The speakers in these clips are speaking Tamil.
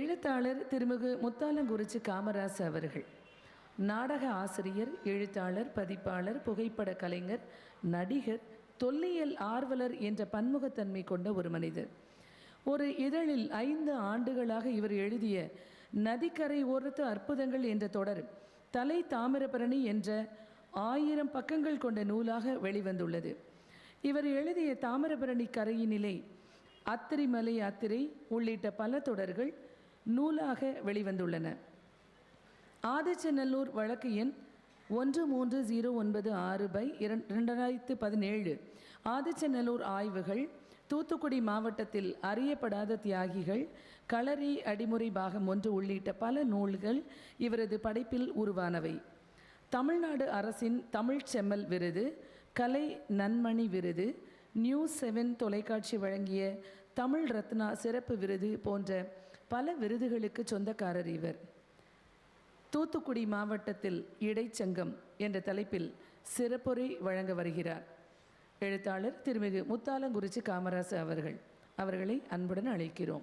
எழுத்தாளர் திருமிகு முத்தாலங்குறிச்சி காமராசு அவர்கள் நாடக ஆசிரியர் எழுத்தாளர் பதிப்பாளர் புகைப்பட கலைஞர் நடிகர் தொல்லியல் ஆர்வலர் என்ற பன்முகத்தன்மை கொண்ட ஒரு மனிதர். ஒரு இதழில் ஐந்து ஆண்டுகளாக இவர் எழுதிய நதிக்கரை ஓரத்து அற்புதங்கள் என்ற தொடர் தலை தாமிரபரணி என்ற ஆயிரம் பக்கங்கள் கொண்ட நூலாக வெளிவந்துள்ளது. இவர் எழுதிய தாமிரபரணி கரையினிலே அத்திரிமலை அத்திரை உள்ளிட்ட பல தொடர்கள் நூலாக வெளிவந்துள்ளன. ஆதிச்சநல்லூர் வழக்கு எண் ஒன்று மூன்று ஜீரோ ஒன்பது ஆறு பை இரண் இரண்டாயிரத்து பதினேழு. ஆதிச்சநல்லூர் ஆய்வுகள் தூத்துக்குடி மாவட்டத்தில் அறியப்படாத தியாகிகள் களரி அடிமுறை பாகம் ஒன்று உள்ளிட்ட பல நூல்கள் இவரது படைப்பில் உருவானவை. தமிழ்நாடு அரசின் தமிழ் செம்மல் விருது கலை நன்மணி விருது நியூஸ் செவன் தொலைக்காட்சி வழங்கிய தமிழ் ரத்னா சிறப்பு விருது போன்ற பல விருதுகளுக்கு சொந்தக்காரர் இவர். தூத்துக்குடி மாவட்டத்தில் இடைச்சங்கம் என்ற தலைப்பில் சிறப்புரை வழங்க வருகிறார். எழுத்தாளர் திருமிகு முத்தாலங்குறிச்சி காமராசு அவர்கள். அவர்களை அன்புடன் அழைக்கிறோம்.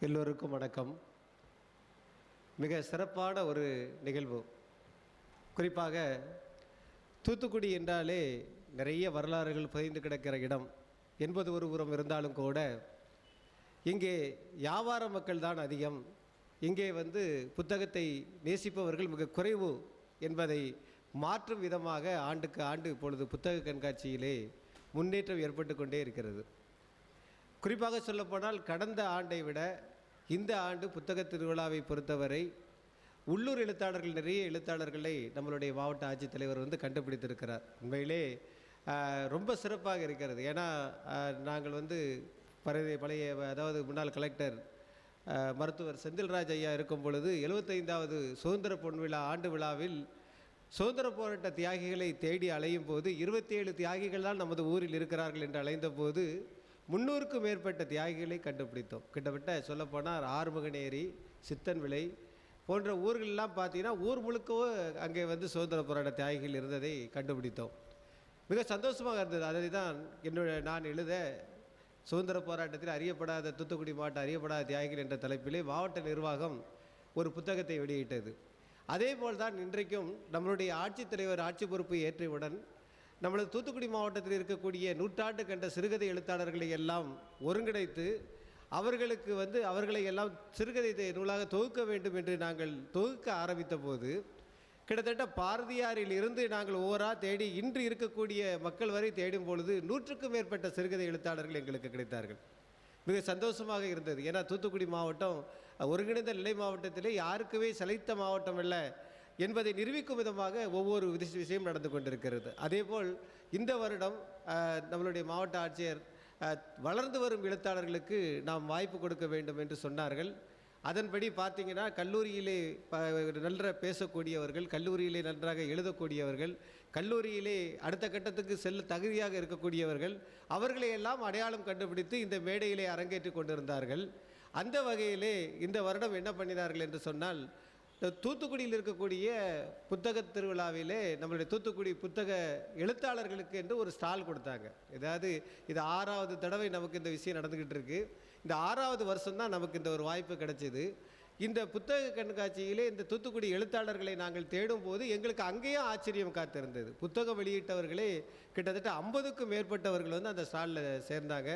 எல்லோருக்கும் வணக்கம். மிக சிறப்பான ஒரு நிகழ்வு. குறிப்பாக தூத்துக்குடி என்றாலே நிறைய வரலாறுகள் புதைந்து கிடக்கிற இடம். என்பது ஒரு புறம் இருந்தாலும் கூட இங்கே வியாபார மக்கள் தான் அதிகம். இங்கே வந்து புத்தகத்தை நேசிப்பவர்கள் மிக குறைவு என்பதை மாற்றும் விதமாக ஆண்டுக்கு ஆண்டு இப்பொழுது புத்தக கண்காட்சியிலே முன்னேற்றம் ஏற்பட்டு கொண்டே இருக்கிறது. குறிப்பாக சொல்லப்போனால் கடந்த ஆண்டை விட இந்த ஆண்டு புத்தக திருவிழாவை பொறுத்தவரை உள்ளூர் எழுத்தாளர்கள் நிறைய எழுத்தாளர்களை நம்மளுடைய மாவட்ட ஆட்சித்தலைவர் வந்து கண்டுபிடித்திருக்கிறார். உண்மையிலே ரொம்ப சிறப்பாக இருக்கிறது. ஏன்னா நாங்கள் வந்து பழைய பழைய அதாவது முன்னாள் கலெக்டர் மருத்துவர் செந்தில்ராஜ் ஐயா இருக்கும் பொழுது எழுபத்தைந்தாவது சுதந்திர பொன் விழா ஆண்டு விழாவில் சுதந்திர போராட்ட தியாகிகளை தேடி அலையும் போது இருபத்தி ஏழு தியாகிகள் தான் நமது ஊரில் இருக்கிறார்கள் என்று அலைந்த போது முன்னூறுக்கும் மேற்பட்ட தியாகிகளை கண்டுபிடித்தோம். கிட்டத்தட்ட சொல்லப்போனால் ஆறுமுகநேரி சித்தன் விளை போன்ற ஊர்களெலாம் பார்த்தீங்கன்னா ஊர் முழுக்கவோ அங்கே வந்து சுதந்திர போராட்ட தியாகிகள் இருந்ததை கண்டுபிடித்தோம். மிக சந்தோஷமாக இருந்தது. அதை தான் என்னுடைய நான் எழுத சுதந்திர போராட்டத்தில் அறியப்படாத தூத்துக்குடி மாவட்ட அறியப்படாத தியாகிகள் என்ற தலைப்பிலே மாவட்ட நிர்வாகம் ஒரு புத்தகத்தை வெளியிட்டது. அதே போல்தான் இன்றைக்கும் நம்மளுடைய ஆட்சித்தலைவர் ஆட்சி பொறுப்பை ஏற்றியவுடன் நம்மளது தூத்துக்குடி மாவட்டத்தில் இருக்கக்கூடிய நூற்றாண்டு கண்ட சிறுகதை எழுத்தாளர்களை எல்லாம் ஒருங்கிணைத்து அவர்களுக்கு வந்து அவர்களை எல்லாம் சிறுகதை நூலாக தொகுக்க வேண்டும் என்று நாங்கள் தொகுக்க ஆரம்பித்த போது கிட்டத்தட்ட பாரதியாரில் இருந்து நாங்கள் ஓரா தேடி இன்று இருக்கக்கூடிய மக்கள் வரை தேடும் பொழுது நூற்றுக்கும் மேற்பட்ட சிறுகதை எழுத்தாளர்கள் எங்களுக்கு கிடைத்தார்கள். மிக சந்தோஷமாக இருந்தது. ஏன்னா தூத்துக்குடி மாவட்டம் ஒருங்கிணைந்த நிலை மாவட்டத்திலே யாருக்குமே சளைத்த மாவட்டம் அல்ல என்பதை நிரூபிக்கும் விதமாக ஒவ்வொரு விஷயம் நடந்து கொண்டிருக்கிறது. அதேபோல் இந்த வருடம் நம்மளுடைய மாவட்ட ஆட்சியர் வளர்ந்து வரும் எழுத்தாளர்களுக்கு நாம் வாய்ப்பு கொடுக்க வேண்டும் என்று சொன்னார்கள். அதன்படி பார்த்தீங்கன்னா கல்லூரியிலே ப நல்ல பேசக்கூடியவர்கள் கல்லூரியிலே நன்றாக எழுதக்கூடியவர்கள் கல்லூரியிலே அடுத்த கட்டத்துக்கு செல்ல தகுதியாக இருக்கக்கூடியவர்கள் அவர்களை எல்லாம் அடையாளம் கண்டுபிடித்து இந்த மேடையிலே அரங்கேற்றி கொண்டிருந்தார்கள். அந்த வகையிலே இந்த வருடம் என்ன பண்ணினார்கள் என்று சொன்னால் தூத்துக்குடியில் இருக்கக்கூடிய புத்தக திருவிழாவிலே நம்மளுடைய தூத்துக்குடி புத்தக எழுத்தாளர்களுக்கு என்று ஒரு ஸ்டால் கொடுத்தாங்க. ஏதாவது இது ஆறாவது தடவை நமக்கு இந்த விஷயம் நடந்துக்கிட்டு இருக்கு. இந்த ஆறாவது வருஷம் தான் நமக்கு இந்த ஒரு வாய்ப்பு கிடைச்சிது. இந்த புத்தக கண்காட்சியிலே இந்த தூத்துக்குடி எழுத்தாளர்களை நாங்கள் தேடும் போது எங்களுக்கு அங்கேயும் ஆச்சரியம் காத்திருந்தது. புத்தகம் வெளியிட்டவர்களே கிட்டத்தட்ட ஐம்பதுக்கும் மேற்பட்டவர்கள் வந்து அந்த ஸ்டாலில் சேர்ந்தாங்க.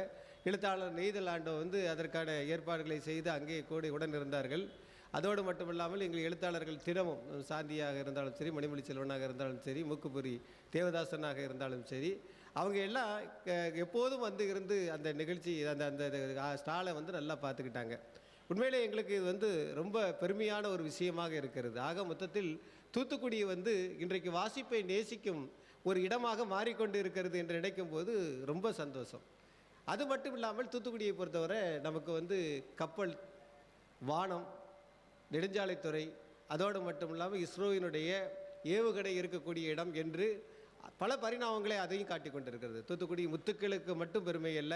எழுத்தாளர் நெய்தல் ஆண்டோ வந்து அதற்கான ஏற்பாடுகளை செய்து அங்கே கூடி உடன் இருந்தார்கள். அதோடு மட்டுமில்லாமல் எங்கள் எழுத்தாளர்கள் தினமும் சாந்தியாக இருந்தாலும் சரி மணிமொழி செல்வனாக இருந்தாலும் சரி மூக்குபுரி தேவதாசனாக இருந்தாலும் சரி அவங்க எல்லாம் எப்போதும் வந்து இருந்து அந்த நிகழ்ச்சி அந்த அந்த ஸ்டாலை வந்து நல்லா பார்த்துக்கிட்டாங்க. உண்மையிலே எங்களுக்கு இது வந்து ரொம்ப பெருமையான ஒரு விஷயமாக இருக்கிறது. ஆக மொத்தத்தில் தூத்துக்குடி வந்து இன்றைக்கு வாசிப்பை நேசிக்கும் ஒரு இடமாக மாறிக்கொண்டு இருக்கிறது என்று நினைக்கும் போது ரொம்ப சந்தோஷம். அது மட்டும் இல்லாமல் தூத்துக்குடியை பொறுத்தவரை நமக்கு வந்து கப்பல் வானம் நெடுஞ்சாலைத்துறை அதோடு மட்டும் இல்லாமல் இஸ்ரோவினுடைய ஏவுகணை இருக்கக்கூடிய இடம் என்று பல பரிணாமங்களை அதையும் காட்டி கொண்டிருக்கிறது. தூத்துக்குடி முத்துக்களுக்கு மட்டும் பெருமை அல்ல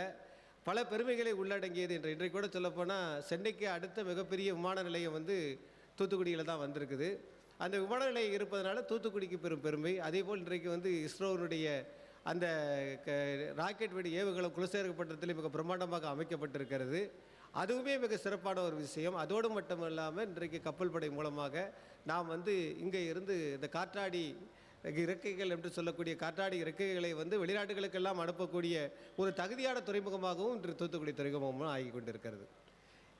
பல பெருமைகளை உள்ளடங்கியது என்று இன்றைக்கு கூட சொல்லப்போனால் சென்னைக்கு அடுத்த மிகப்பெரிய விமான நிலையம் வந்து தூத்துக்குடியில் தான் வந்திருக்குது. அந்த விமான நிலையம் இருப்பதனால தூத்துக்குடிக்கு பெரும் பெருமை. அதே போல் இன்றைக்கு வந்து இஸ்ரோனுடைய அந்த க ராக்கெட் வெடி ஏவுகணம் குலசேகரப்பட்டத்தில் மிக பிரம்மாண்டமாக அமைக்கப்பட்டிருக்கிறது. அதுவுமே மிக சிறப்பான ஒரு விஷயம். அதோடு மட்டும் இல்லாமல் இன்றைக்கு கப்பல் படை மூலமாக நாம் வந்து இங்கே இருந்து இந்த காற்றாடி இறக்கைகள் என்று சொல்லக்கூடிய காற்றாடி இறக்கைகளை வந்து வெளிநாடுகளுக்கெல்லாம் அனுப்பக்கூடிய ஒரு தகுதியான துறைமுகமாகவும் இன்று தூத்துக்குடி துறைமுகமும் ஆகி கொண்டிருக்கிறது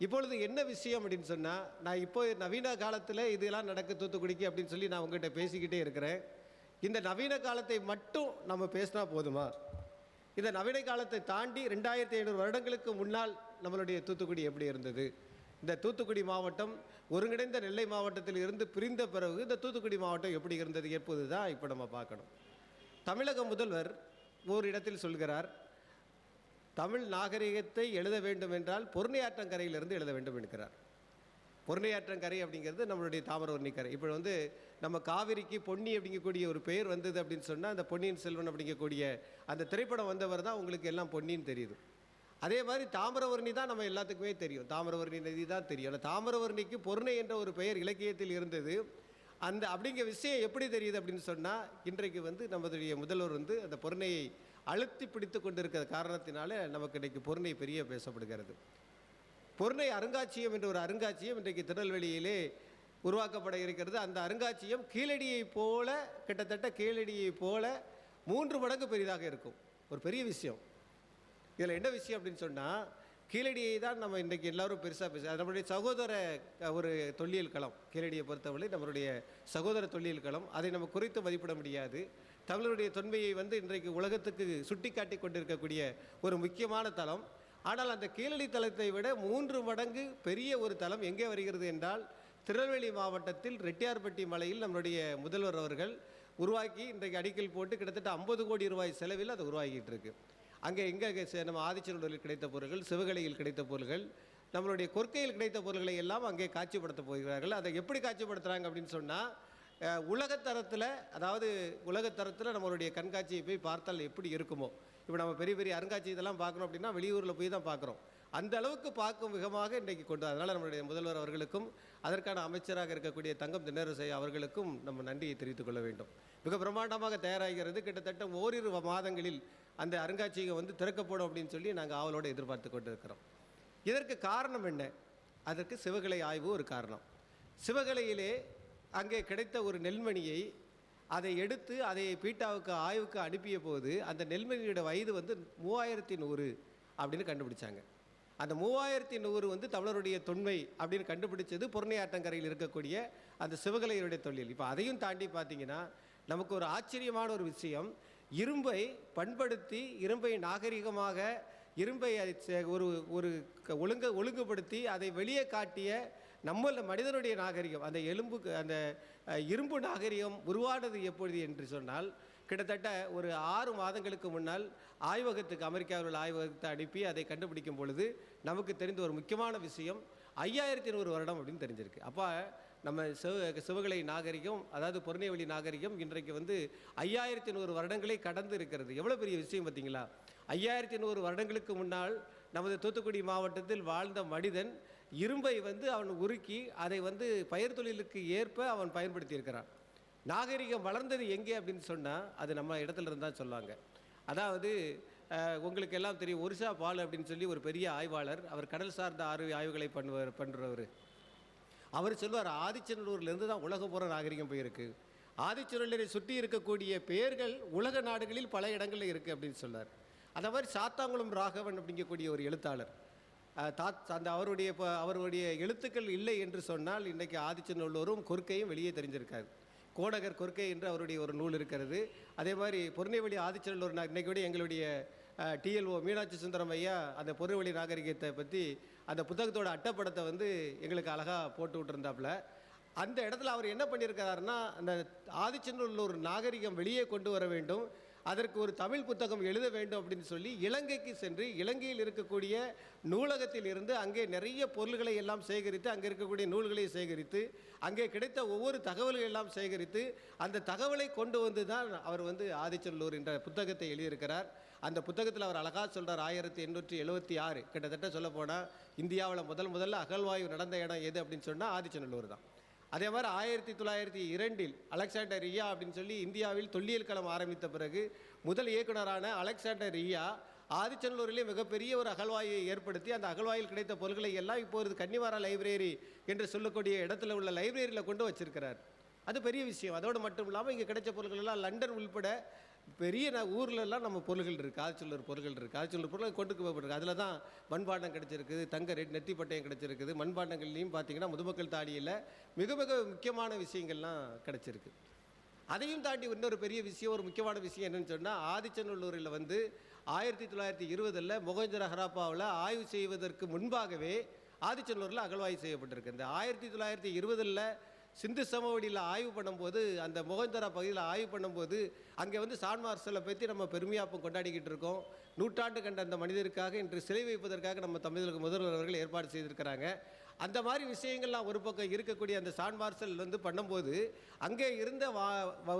இப்பொழுது என்ன விஷயம் அப்படின்னு சொன்னால் நான் இப்போ நவீன காலத்தில் இதெல்லாம் நடக்க தூத்துக்குடிக்கு அப்படின்னு சொல்லி நான் உங்ககிட்ட பேசிக்கிட்டே இருக்கிறேன். இந்த நவீன காலத்தை மட்டும் நம்ம பேசினா போதுமா? இந்த நவீன காலத்தை தாண்டி ரெண்டாயிரத்தி ஐநூறு வருடங்களுக்கு முன்னால் நம்மளுடைய தூத்துக்குடி எப்படி இருந்தது? இந்த தூத்துக்குடி மாவட்டம் ஒருங்கிணைந்த நெல்லை மாவட்டத்தில் இருந்து பிரிந்த பிறகு இந்த தூத்துக்குடி மாவட்டம் எப்படி இருந்தது எப்போது தான் இப்போ நம்ம பார்க்கணும். தமிழக முதல்வர் ஒரு இடத்தில் சொல்கிறார் தமிழ் நாகரிகத்தை எழுத வேண்டும் என்றால் பொருணையாற்றங்கரையிலிருந்து எழுத வேண்டும் என்கிறார். பொருணையாற்றங்கரை அப்படிங்கிறது நம்மளுடைய தாமிரவர்ணி கரை இப்போ வந்து நம்ம காவிரிக்கு பொன்னி அப்படிங்கக்கூடிய ஒரு பெயர் வந்தது அப்படின்னு சொன்னால் அந்த பொன்னியின் செல்வன் அப்படிங்கக்கூடிய அந்த திரைப்படம் வந்தவர் தான் உங்களுக்கு எல்லாம் பொன்னின்னு தெரியுது. அதே மாதிரி தாமிரவர்ணி தான் நம்ம எல்லாத்துக்குமே தெரியும். தாமிரவர்ணி நதி தான் தெரியும். ஆனால் தாமிரவர்ணிக்கு பொருணை என்ற ஒரு பெயர் இலக்கியத்தில் இருந்தது. அந்த அப்படிங்கிற விஷயம் எப்படி தெரியுது அப்படின்னு சொன்னால் இன்றைக்கு வந்து நம்மளுடைய முதல்வர் வந்து அந்த பொருணையை அழுத்தி பிடித்து கொண்டிருக்கிற காரணத்தினால நமக்கு இன்றைக்கு பொருணை பெரிய பேசப்படுகிறது. பொருணை அருங்காட்சியகம் என்ற ஒரு அருங்காட்சியம் இன்றைக்கு திருநெல்வேலியிலே உருவாக்கப்பட இருக்கிறது. அந்த அருங்காட்சியம் கீழடியைப் போல கிட்டத்தட்ட கீழடியை போல மூன்று மடங்கு பெரிதாக இருக்கும். ஒரு பெரிய விஷயம். இதில் என்ன விஷயம் அப்படின்னு சொன்னால் கீழடியை தான் நம்ம இன்றைக்கி எல்லாரும் பெருசாக பேச நம்மளுடைய சகோதர ஒரு தொல்லியல் களம் கீழடியை பொறுத்தவரை நம்மளுடைய சகோதர தொல்லியல் களம். அதை நம்ம குறைத்து மதிப்பிட முடியாது. தமிழருடைய தொன்மையை வந்து இன்றைக்கு உலகத்துக்கு சுட்டிக்காட்டி கொண்டிருக்கக்கூடிய ஒரு முக்கியமான தலம் ஆனால் அந்த கீழடி தலத்தை விட மூன்று மடங்கு பெரிய ஒரு தலம் எங்கே வருகிறது என்றால் திருநெல்வேலி மாவட்டத்தில் ரெட்டியார்பட்டி மலையில் நம்மளுடைய முதல்வர் அவர்கள் உருவாக்கி இன்றைக்கு அடிக்கல் போட்டு கிட்டத்தட்ட ஐம்பது கோடி ரூபாய் செலவில் அது உருவாகிட்டு இருக்குது அங்கே எங்கே நம்ம ஆதிச்சநல்லூரில் கிடைத்த பொருள்கள் சிவகலையில் கிடைத்த பொருள்கள் நம்மளுடைய கொற்கையில் கிடைத்த பொருள்களை எல்லாம் அங்கே காட்சிப்படுத்த போகிறார்கள். அதை எப்படி காட்சிப்படுத்துகிறாங்க அப்படின்னு சொன்னால் உலகத்தரத்தில் அதாவது உலகத்தரத்தில் நம்மளுடைய கண்காட்சியை போய் பார்த்தால் எப்படி இருக்குமோ. இப்போ நம்ம பெரிய பெரிய அருங்காட்சி இதெல்லாம் பார்க்கணும் அப்படின்னா வெளியூரில் போய் தான் பார்க்குறோம். அந்த அளவுக்கு பார்க்கும் விதமாக இன்றைக்கு கொண்டு அதனால் நம்மளுடைய முதல்வர் அவர்களுக்கும் அதற்கான அமைச்சராக இருக்கக்கூடிய தங்கம் தினரசை அவர்களுக்கும் நம்ம நன்றியை தெரிவித்துக் கொள்ள வேண்டும். மிக பிரம்மாண்டமாக தயாராகிறது. கிட்டத்தட்ட ஓரிரு மாதங்களில் அந்த அருங்காட்சியகம் வந்து திறக்கப்படும் அப்படின்னு சொல்லி நாங்கள் ஆவலோடு எதிர்பார்த்து கொண்டிருக்கிறோம். இதற்கு காரணம் என்ன? அதற்கு சிவகலை ஆய்வு ஒரு காரணம். சிவகலையிலே அங்கே கிடைத்த ஒரு நெல்மணியை அதை எடுத்து அதை பீட்டாவுக்கு ஆய்வுக்கு அனுப்பிய போது அந்த நெல்மணியோட வயது வந்து மூவாயிரத்தி நூறு அப்படின்னு கண்டுபிடிச்சாங்க. அந்த மூவாயிரத்தி நூறு வந்து தமிழருடைய தொன்மை அப்படின்னு கண்டுபிடிச்சது பொருணையாற்றங்கரையில் இருக்கக்கூடிய அந்த சிவகலையருடைய தொழில். இப்போ அதையும் தாண்டி பார்த்தீங்கன்னா நமக்கு ஒரு ஆச்சரியமான ஒரு விஷயம். இரும்பை பண்படுத்தி இரும்பை நாகரிகமாக இரும்பை ஒரு ஒரு க- ஒழுங்க ஒழுங்குபடுத்தி அதை வெளியே காட்டிய நம்மள மனிதனுடைய நாகரிகம் அந்த எலும்பு அந்த இரும்பு நாகரிகம் உருவானது எப்பொழுது என்று சொன்னால் கிட்டத்தட்ட ஒரு ஆறு மாதங்களுக்கு முன்னால் ஆய்வகத்துக்கு அமெரிக்காவில் உள்ள ஆய்வகத்தை அனுப்பி அதை கண்டுபிடிக்கும் பொழுது நமக்கு தெரிந்த ஒரு முக்கியமான விஷயம் ஐயாயிரத்தி நூறு வருடம் அப்படின்னு தெரிஞ்சிருக்கு. அப்போ நம்ம சிவ சிவகலை நாகரிகம் அதாவது பொருணைவெளி நாகரிகம் இன்றைக்கு வந்து ஐயாயிரத்தி நூறு வருடங்களை கடந்து இருக்கிறது. எவ்வளோ பெரிய விஷயம் பார்த்தீங்களா? ஐயாயிரத்தி நூறு வருடங்களுக்கு முன்னால் நமது தூத்துக்குடி மாவட்டத்தில் வாழ்ந்த மனிதன் இரும்பை வந்து அவன் உருக்கி அதை வந்து பயிர் தொழிலுக்கு ஏற்ப அவன் பயன்படுத்தியிருக்கிறான். நாகரிகம் வளர்ந்தது எங்கே அப்படின்னு சொன்னால் அது நம்ம இடத்துல இருந்தால் சொல்லுவாங்க. அதாவது உங்களுக்கு எல்லாம் தெரியும் ஒரிசா பால் அப்படின்னு சொல்லி ஒரு பெரிய ஆய்வாளர் அவர் கடல் சார்ந்த ஆறு ஆய்வுகளை பண்ணுவார் பண்ணுறவர் அவர் சொல்வார் ஆதிச்சநல்லூர்லேருந்து தான் உலக பூரா நாகரிகம் போயிருக்கு. ஆதிச்சநல்லூரை சுற்றி இருக்கக்கூடிய பெயர்கள் உலக நாடுகளில் பல இடங்களில் இருக்குது அப்படின்னு சொன்னார் அந்த மாதிரி சாத்தாங்குளம் ராகவன் அப்படிங்கக்கூடிய ஒரு எழுத்தாளர். தாத் அந்த அவருடைய இப்போ அவருடைய எழுத்துக்கள் இல்லை என்று சொன்னால் இன்றைக்கி ஆதிச்சநல்லூரும் கொற்கையும் வெளியே தெரிஞ்சிருக்காரு. கோடகர் கொற்கை என்று அவருடைய ஒரு நூல் இருக்கிறது. அதே மாதிரி பொருணைவழி ஆதிச்சநல்லூர் இன்றைக்கு இன்னைக்கு கூட எங்களுடைய டிஎல்ஓ மீனாட்சி சுந்தரம் ஐயா அந்த பொருள்வழி நாகரிகத்தை பற்றி அந்த புத்தகத்தோட அட்டப்படத்தை வந்து எங்களுக்கு அழகாக போட்டு விட்டுருந்தாப்புல. அந்த இடத்துல அவர் என்ன பண்ணியிருக்கிறாருன்னா அந்த ஆதிச்சநல்லூர் நாகரிகம் வெளியே கொண்டு வர வேண்டும். அதற்கு ஒரு தமிழ் புத்தகம் எழுத வேண்டும் அப்படின்னு சொல்லி இலங்கைக்கு சென்று இலங்கையில் இருக்கக்கூடிய நூலகத்தில் இருந்து அங்கே நிறைய பொருள்களை எல்லாம் சேகரித்து அங்கே இருக்கக்கூடிய நூல்களை சேகரித்து அங்கே கிடைத்த ஒவ்வொரு தகவல்கள் எல்லாம் சேகரித்து அந்த தகவலை கொண்டு வந்து தான் அவர் வந்து ஆதிச்சல்லூர் என்ற புத்தகத்தை எழுதியிருக்கிறார். அந்த புத்தகத்தில் அவர் அழகாக சொல்றார் ஆயிரத்தி எண்ணூற்றி எழுபத்தி ஆறு. கிட்டத்தட்ட சொல்ல போனால் இந்தியாவில் முதல் முதல்ல அகழ்வாய்வு நடந்த இடம் எது அப்படின்னு சொன்னால் ஆதிச்சநல்லூர் தான். அதே மாதிரி ஆயிரத்தி தொள்ளாயிரத்தி இரண்டில் அலெக்சாண்டர் ரியா அப்படின்னு சொல்லி இந்தியாவில் தொல்லியல் களம் ஆரம்பித்த பிறகு முதல் இயக்குனரான அலெக்சாண்டர் ரியா ஆதிச்சநல்லூரிலே மிகப்பெரிய ஒரு அகழ்வாயை ஏற்படுத்தி அந்த அகழ்வாயில் கிடைத்த பொருட்களை எல்லாம் இப்போது கன்னிவாரா லைப்ரரி என்று சொல்லக்கூடிய இடத்துல உள்ள லைப்ரரியில் கொண்டு வச்சிருக்கிறார். அது பெரிய விஷயம். அதோடு மட்டும் இல்லாமல் இங்கே கிடைச்ச பொருட்கள் எல்லாம் லண்டன் உள்பட பெரிய ந ஊர்லெல்லாம் நம்ம பொருள்கள் இருக்குது ஆதிச்சல்லூர் பொருள்கள் இருக்குது ஆதிச்சல்லூர் பொருள்கள் கொண்டு போகப்பட்டிருக்கு அதில் தான் மண்பாண்டம் கிடச்சிருக்குது தங்க ரெட் நெத்தி பட்டயம் கிடச்சிருக்குது. மண்பாண்டங்கள்லையும் பார்த்தீங்கன்னா முதுமக்கள் தாடியில் மிக மிக முக்கியமான விஷயங்கள்லாம் கிடச்சிருக்கு. அதையும் தாண்டி இன்னொரு பெரிய விஷயம் ஒரு முக்கியமான விஷயம் என்னென்னு சொன்னால் ஆதிச்சநல்லூரில் வந்து ஆயிரத்தி தொள்ளாயிரத்தி இருபதில் மொகஞ்சர ஹராப்பாவில் ஆய்வு செய்வதற்கு முன்பாகவே ஆதிச்சநல்லூரில் அகழ்வாய்வு செய்யப்பட்டிருக்கு. இந்த ஆயிரத்தி தொள்ளாயிரத்தி இருபதில் சிந்து சமவெளியில் ஆய்வு பண்ணும்போது அந்த மொகஞ்சரா பகுதியில் ஆய்வு பண்ணும்போது அங்கே வந்து சான் மார்சலை பற்றி நம்ம பெருமையாக இப்போ கொண்டாடிக்கிட்டு இருக்கோம். நூற்றாண்டு கண்ட அந்த மனிதருக்காக இன்று சிலை வைப்பதற்காக நம்ம தமிழக முதல்வர் அவர்கள் ஏற்பாடு செய்திருக்கிறாங்க. அந்த மாதிரி விஷயங்கள்லாம் ஒரு பக்கம் இருக்கக்கூடிய அந்த சான்மார்சல் வந்து பண்ணும்போது அங்கே இருந்த வா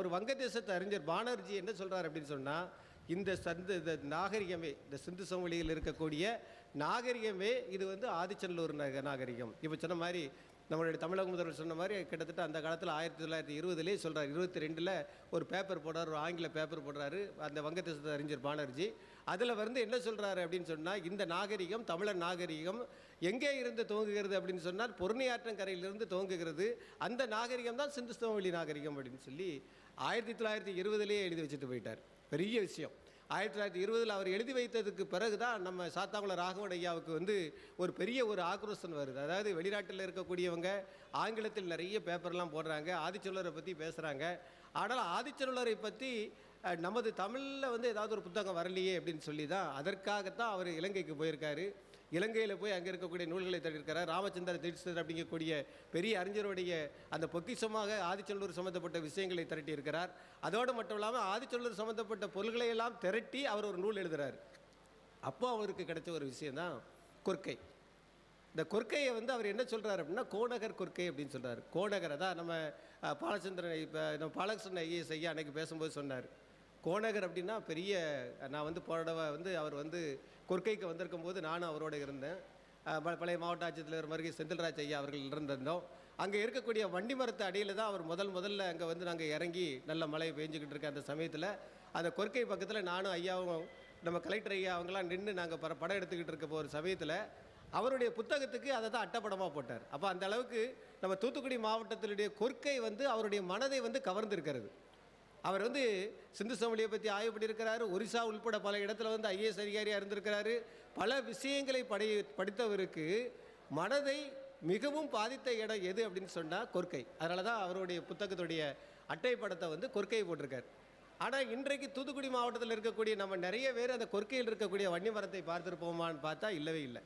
ஒரு வங்கதேசத்து அறிஞர் பானர்ஜி என்ன சொல்கிறார் அப்படின்னு சொன்னால் இந்த சந்து இந்த நாகரிகமே இந்த சிந்து சமவெளியில் இருக்கக்கூடிய நாகரிகமே இது வந்து ஆதிச்சநல்லூர் நாகரிகம். இப்போ சொன்ன மாதிரி நம்மளுடைய தமிழக முதல்வர் சொன்ன மாதிரி கிட்டத்தட்ட அந்த காலத்தில் ஆயிரத்தி தொள்ளாயிரத்தி இருபதுலேயே சொல்கிறார் இருபத்தி ரெண்டில் ஒரு பேப்பர் போடுறார் ஒரு ஆங்கில பேப்பர் போடுறாரு அந்த வங்கதேசத்தை அறிஞர் பானர்ஜி. அதில் வந்து என்ன சொல்கிறாரு அப்படின்னு சொன்னால் இந்த நாகரிகம் தமிழர் நாகரிகம் எங்கே இருந்து துவங்குகிறது அப்படின்னு சொன்னால் பொருணையாற்றங்கரையிலிருந்து துவங்குகிறது. அந்த நாகரிகம் தான் சிந்து சமவெளி நாகரிகம் அப்படின்னு சொல்லி ஆயிரத்தி தொள்ளாயிரத்தி இருபதுலேயே எழுதி வச்சுட்டு போயிட்டார். பெரிய விஷயம். ஆயிரத்தி தொள்ளாயிரத்தி இருபதில் அவர் எழுதி வைத்ததுக்கு பிறகு தான் நம்ம சாத்தாங்குளம் ராகவன் ஐயாவுக்கு வந்து ஒரு பெரிய ஒரு ஆக்ரோஷன் வருது. அதாவது வெளிநாட்டில் இருக்கக்கூடியவங்க ஆங்கிலத்தில் நிறைய பேப்பர்லாம் போடுறாங்க ஆதிச்சொல்லரை பற்றி பேசுகிறாங்க ஆனால் ஆதிச்சொல்லரை பற்றி நமது தமிழில் வந்து ஏதாவது ஒரு புத்தகம் வரலையே அப்படின்னு சொல்லி தான் அதற்காகத்தான் அவர் இலங்கைக்கு போயிருக்காரு. இலங்கையில் போய் அங்கே இருக்கக்கூடிய நூல்களை தட்டிருக்கிறார் ராமச்சந்திர தீட்சிதர் அப்படிங்கக்கூடிய பெரிய அறிஞருடைய அந்த பொக்கிஷமாக ஆதிச்சல்லூர் சம்மந்தப்பட்ட விஷயங்களை திரட்டி இருக்கிறார். அதோடு மட்டும் இல்லாமல் ஆதிச்சல்லூர் சம்மந்தப்பட்ட பொருள்களை எல்லாம் திரட்டி அவர் ஒரு நூல் எழுதுகிறார் அப்போ அவருக்கு கிடைச்ச ஒரு விஷயந்தான் கொற்கை இந்த கொர்க்கையை வந்து அவர் என்ன சொல்கிறார் அப்படின்னா கோநகர் கொற்கை அப்படின்னு சொல்கிறார் கோநகர் அதான் நம்ம பாலச்சந்திரன் இப்போ நம்ம பாலகிருஷ்ணன் ஐஏஎஸ் ஐயா அன்னைக்கு பேசும்போது சொன்னார். கோநகர் அப்படின்னா பெரிய நான் வந்து போடவை வந்து அவர் வந்து கொர்க்கைக்கு வந்திருக்கும் போது நானும் அவரோட இருந்தேன். பழைய மாவட்ட ஆட்சித்தலைவர் மருகி செந்தில்ராஜ் ஐயா அவர்கள் இருந்திருந்தோம். அங்கே இருக்கக்கூடிய வண்டி மரத்து அடியில் தான் அவர் முதல் முதல்ல அங்கே வந்து நாங்கள் இறங்கி நல்ல மழை பெஞ்சிக்கிட்டு இருக்க அந்த சமயத்தில் அந்த கொர்க்கை பக்கத்தில் நானும் ஐயாவும் நம்ம கலெக்டர் ஐயா அவங்களாம் நின்று நாங்கள் பட படம் எடுத்துக்கிட்டு இருக்க ஒரு சமயத்தில் அவருடைய புத்தகத்துக்கு அதை தான் அட்டப்படமாக போட்டார். அப்போ அந்த அளவுக்கு நம்ம தூத்துக்குடி மாவட்டத்தினுடைய கொற்கை வந்து அவருடைய மனதை வந்து கவர்ந்திருக்கிறது. அவர் வந்து சிந்து சமவெளியை பற்றி ஆய்வு பண்ணியிருக்கிறாரு. ஒரிசா உள்பட பல இடத்துல வந்து ஐஏஎஸ் அதிகாரியாக இருந்திருக்கிறாரு. பல விஷயங்களை படி படித்தவருக்கு மனதை மிகவும் பாதித்த இடம் எது அப்படின்னு சொன்னால் கொர்க்கை அதனால தான் அவருடைய புத்தகத்துடைய அட்டை படத்தை வந்து கொர்க்கை போட்டிருக்கார். ஆனால் இன்றைக்கு தூத்துக்குடி மாவட்டத்தில் இருக்கக்கூடிய நம்ம நிறைய பேர் அந்த கொர்க்கையில் இருக்கக்கூடிய வன்னி மரத்தை பார்த்துருப்போமான்னு பார்த்தா இல்லவே இல்லை.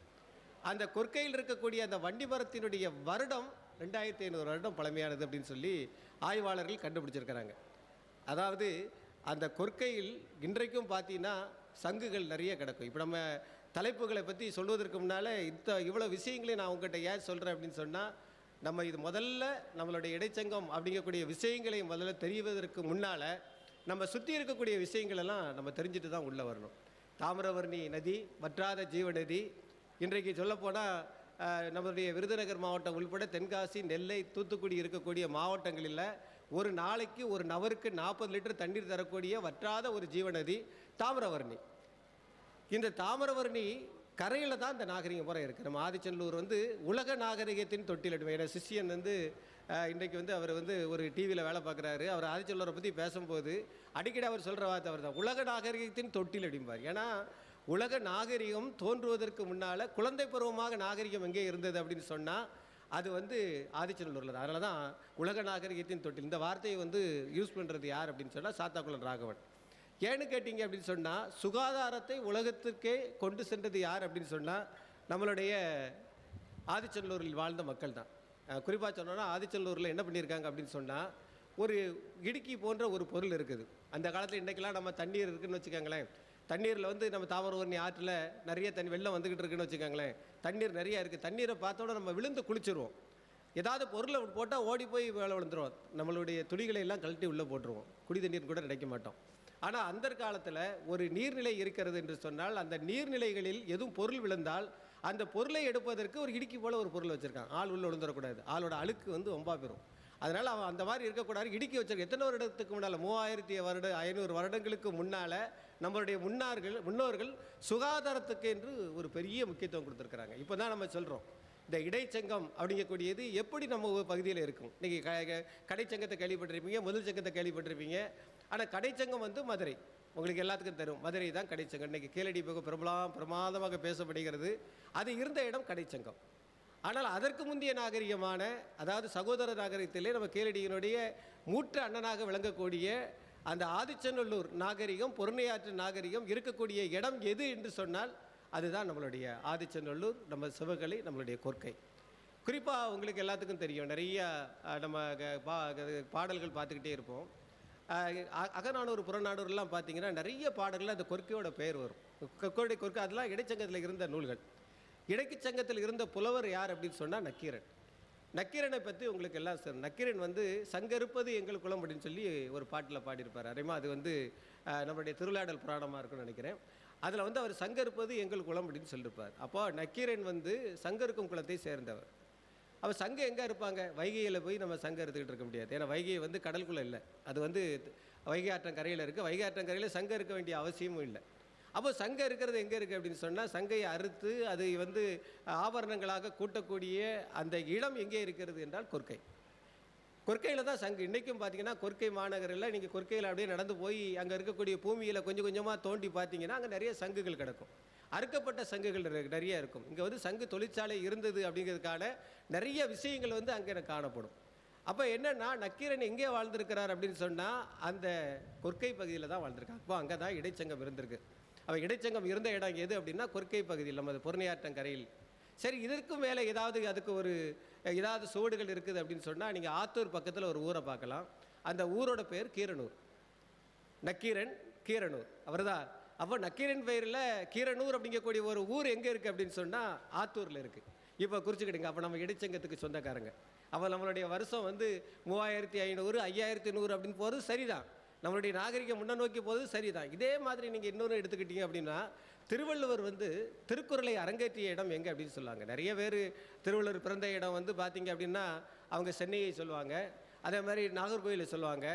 அந்த கொர்க்கையில் இருக்கக்கூடிய அந்த வண்டி மரத்தினுடைய வருடம் ரெண்டாயிரத்தி ஐநூறு வருடம் பழமையானது அப்படின்னு சொல்லி ஆய்வாளர்கள் கண்டுபிடிச்சிருக்கிறாங்க. அதாவது அந்த கொற்கையில் இன்றைக்கும் பார்த்தீங்கன்னா சங்குகள் நிறைய கிடக்கும். இப்போ நம்ம தலைப்புகளை பற்றி சொல்வதற்கு முன்னால் இந்த இவ்வளோ விஷயங்களையும் நான் உங்கள்கிட்ட ஏன் சொல்கிறேன் அப்படின்னு சொன்னால் நம்ம இது முதல்ல நம்மளுடைய இடைச்சங்கம் அப்படிங்கக்கூடிய விஷயங்களை முதல்ல தெரிவதற்கு முன்னால் நம்ம சுற்றி இருக்கக்கூடிய விஷயங்களெல்லாம் நம்ம தெரிஞ்சுட்டு தான் உள்ளே வரணும். தாமிரவர்ணி நதி வற்றாத ஜீவநதி இன்றைக்கு சொல்லப்போனால் நம்மளுடைய விருதுநகர் மாவட்டம் உள்பட தென்காசி நெல்லை தூத்துக்குடி இருக்கக்கூடிய மாவட்டங்களில் ஒரு நாளைக்கு ஒரு நபருக்கு நாற்பது லிட்டர் தண்ணீர் தரக்கூடிய வற்றாத ஒரு ஜீவநதி தாமிரவர்ணி. இந்த தாமிரவர்ணி கரையில் தான் இந்த நாகரிகம் பூரா இருக்குது நம்ம ஆதிச்சநல்லூர் வந்து உலக நாகரிகத்தின் தொட்டில். ஏன்னா சிஷியன் வந்து இன்றைக்கு வந்து அவர் வந்து ஒரு டிவியில் வேலை பார்க்குறாரு. அவர் ஆதிச்சநல்லூரை பற்றி பேசும்போது அடிக்கடி அவர் சொல்கிற வார்த்தை அவர் தான் உலக நாகரிகத்தின் தொட்டில் அடிம்பார் ஏன்னா உலக நாகரிகம் தோன்றுவதற்கு முன்னால் குழந்தை பருவமாக நாகரிகம் எங்கே இருந்தது அப்படின்னு சொன்னால் அது வந்து ஆதிச்சநல்லூரில் தான். அதனால தான் உலக நாகரிகத்தின் தொட்டில். இந்த வார்த்தையை வந்து யூஸ் பண்ணுறது யார் அப்படின்னு சொன்னால் சாத்தாக்குளம் ராகவன். ஏன்னு கேட்டிங்க அப்படின்னு சொன்னால் சுகாதாரத்தை உலகத்திற்கே கொண்டு சென்றது யார் அப்படின்னு சொன்னால் நம்மளுடைய ஆதிச்சநல்லூரில் வாழ்ந்த மக்கள் தான். குறிப்பாக சொன்னோன்னா ஆதிச்சநல்லூரில் என்ன பண்ணியிருக்காங்க அப்படின்னு சொன்னால் ஒரு இடுக்கி போன்ற ஒரு பொருள் இருக்குது. அந்த காலத்தில் இன்றைக்கெல்லாம் நம்ம தண்ணீர் இருக்குன்னு வச்சுக்கோங்களேன். தண்ணீரில் வந்து நம்ம தாமிரபரணி ஆற்றில் நிறைய தண்ணி வெள்ளம் வந்துக்கிட்டு இருக்குன்னு வச்சுக்கோங்களேன். தண்ணீர் நிறைய இருக்குது தண்ணீரை பார்த்தோட நம்ம விழுந்து குளிச்சிருவோம். ஏதாவது பொருளை போட்டால் ஓடி போய் மேலே விழுந்துருவோம் நம்மளுடைய துணிகளை எல்லாம் கழட்டி உள்ளே போட்டுருவோம். குடி தண்ணீர் கூட நினைக்க மாட்டோம். ஆனால் அந்த காலத்தில் ஒரு நீர்நிலை இருக்கிறது என்று சொன்னால் அந்த நீர்நிலைகளில் எதுவும் பொருள் விழுந்தால் அந்த பொருளை எடுப்பதற்கு ஒரு இடுக்கி போல ஒரு பொருள் வச்சுருக்காங்க. ஆள் உள்ளே விழுந்துடக்கூடாது ஆளோட அழுக்கு வந்து ரொம்ப பெறும். அதனால் அவன் அந்த மாதிரி இருக்கக்கூடாது. இடுக்கி வச்சிருக்க எத்தனை வருடத்துக்கு முன்னால்? மூவாயிரத்தி வருட ஐநூறு வருடங்களுக்கு முன்னால் நம்மளுடைய முன்னார்கள் முன்னோர்கள் சுகாதாரத்துக்கு என்று ஒரு பெரிய முக்கியத்துவம் கொடுத்துருக்குறாங்க. இப்போ தான் நம்ம சொல்கிறோம் இந்த இடைச்சங்கம் அப்படிங்கக்கூடியது எப்படி நம்ம பகுதியில் இருக்கும்? இன்றைக்கி க க- கடைச்சங்கத்தை கேள்விப்பட்டிருப்பீங்க முதல் சங்கத்தை கேள்விப்பட்டிருப்பீங்க. ஆனால் கடைச்சங்கம் வந்து மதுரை. உங்களுக்கு எல்லாத்துக்கும் தரும் மதுரை தான் கடைச்சங்கம். இன்றைக்கி கீழடி மிக பிரபலம் பிரமாதமாக பேசப்படுகிறது. அது இருந்த இடம் கடைச்சங்கம். ஆனால் அதற்கு முந்தைய நாகரிகமான அதாவது சகோதர நாகரிகத்திலே நம்ம கீழடியினுடைய மூற்று அண்ணனாக விளங்கக்கூடிய அந்த ஆதிச்சநல்லூர் நாகரிகம் பொருணையாற்று நாகரிகம் இருக்கக்கூடிய இடம் எது என்று சொன்னால் அதுதான் நம்மளுடைய ஆதிச்சநல்லூர் நம்ம சிவகலை நம்மளுடைய கொற்கை குறிப்பாக உங்களுக்கு எல்லாத்துக்கும் தெரியும் நிறைய நம்ம க- பா க- பாடல்கள் பார்த்துக்கிட்டே இருப்போம். அகநானூர் அ- பார்த்தீங்கன்னா நிறைய பாடல்கள் அந்த கொற்கையோட பெயர் வரும். கொற்கை கொற்கை அதெல்லாம் இடைச்சங்கத்தில் இருந்த நூல்கள். இடைக்குச் சங்கத்தில் இருந்த புலவர் யார் அப்படின்னு சொன்னால் நக்கீரன். நக்கீரனை பற்றி உங்களுக்கு எல்லாம் சார் நக்கீரன் வந்து சங்கருப்பது எங்கள் குலம் அப்படின்னு சொல்லி ஒரு பாட்டில் பாடியிருப்பார். அறிமா அது வந்து நம்முடைய நம்மளுடைய திருவிளையாடல் புராணமாக இருக்குன்னு நினைக்கிறேன். அதில் வந்து அவர் சங்கருப்பது எங்கள் குலம் அப்படின்னு சொல்லியிருப்பார் அப்போ நக்கீரன் வந்து சங்கருக்கும் குளத்தை சேர்ந்தவர். அவர் சங்கம் எங்கே இருப்பாங்க? வைகையில் போய் நம்ம சங்கம் எடுத்துக்கிட்டு இருக்க முடியாது. ஏன்னா வைகை வந்து கடலுக்குள்ளே இல்லை. அது வந்து வைகை ஆற்றங்கரையில் இருக்குது வைகை ஆற்றங்கரையில் சங்கம் இருக்க வேண்டிய அவசியமும் இல்லை. அப்போ சங்கம் இருக்கிறது எங்கே இருக்குது அப்படின்னு சொன்னால் சங்கையை அறுத்து அதை வந்து ஆபரணங்களாக கூட்டக்கூடிய அந்த இடம் எங்கே இருக்கிறது என்றால் கொர்க்கை. கொர்க்கையில் தான் சங்கு. இன்றைக்கும் பார்த்தீங்கன்னா கொர்க்கை மாநகரில் நீங்கள் கொற்கையில் அப்படியே நடந்து போய் அங்கே இருக்கக்கூடிய பூமியில் கொஞ்சம் கொஞ்சமாக தோண்டி பார்த்தீங்கன்னா அங்கே நிறைய சங்குகள் கிடக்கும். அறுக்கப்பட்ட சங்குகள் நிறைய இருக்கும். இங்கே வந்து சங்கு தொழிற்சாலை இருந்தது அப்படிங்கிறதுக்கான நிறைய விஷயங்கள் வந்து அங்கே காணப்படும். அப்போ என்னென்னா நக்கீரன் எங்கே வாழ்ந்திருக்கிறார் அப்படின்னு சொன்னால் அந்த கொர்க்கை பகுதியில் தான் வாழ்ந்திருக்காங்க. அப்போ அங்கே தான் இடைச்சங்கம் இருந்திருக்கு. அவன் இடைச்சங்கம் இருந்த இடம் எது அப்படின்னா கொற்கை பகுதியில் நமது பொருணையாற்றங்கரையில் சரி இதற்கும் மேலே ஏதாவது அதுக்கு ஒரு ஏதாவது சுவடுகள் இருக்குது அப்படின்னு சொன்னால் நீங்கள் ஆத்தூர் பக்கத்தில் ஒரு ஊரை பார்க்கலாம். அந்த ஊரோட பேர் கீரனூர். நக்கீரன் கீரனூர். அவர்தான் அப்போ நக்கீரன் பெயரில் கீரனூர் அப்படிங்கக்கூடிய ஒரு ஊர் எங்கே இருக்குது அப்படின்னு சொன்னால் ஆத்தூரில் இருக்குது இப்போ குறிச்சுக்கிடுங்க. அப்போ நம்ம இடைச்சங்கத்துக்கு சொந்தக்காரங்க. அப்போ நம்மளுடைய வருஷம் வந்து மூவாயிரத்தி ஐநூறு ஐயாயிரத்தி நூறு அப்படின்னு போகிறது சரிதான். நம்மளுடைய நாகரிகம் முன்ன நோக்கி போது சரிதான். இதே மாதிரி நீங்கள் இன்னொன்று எடுத்துக்கிட்டீங்க அப்படின்னா திருவள்ளுவர் வந்து திருக்குறளை அரங்கேற்றிய இடம் எங்கே அப்படின்னு சொல்லுவாங்க நிறைய பேர் திருவள்ளுவர் பிறந்த இடம் வந்து பார்த்தீங்க அப்படின்னா அவங்க சென்னையை சொல்லுவாங்க. அதே மாதிரி நாகர்கோயிலை சொல்லுவாங்க.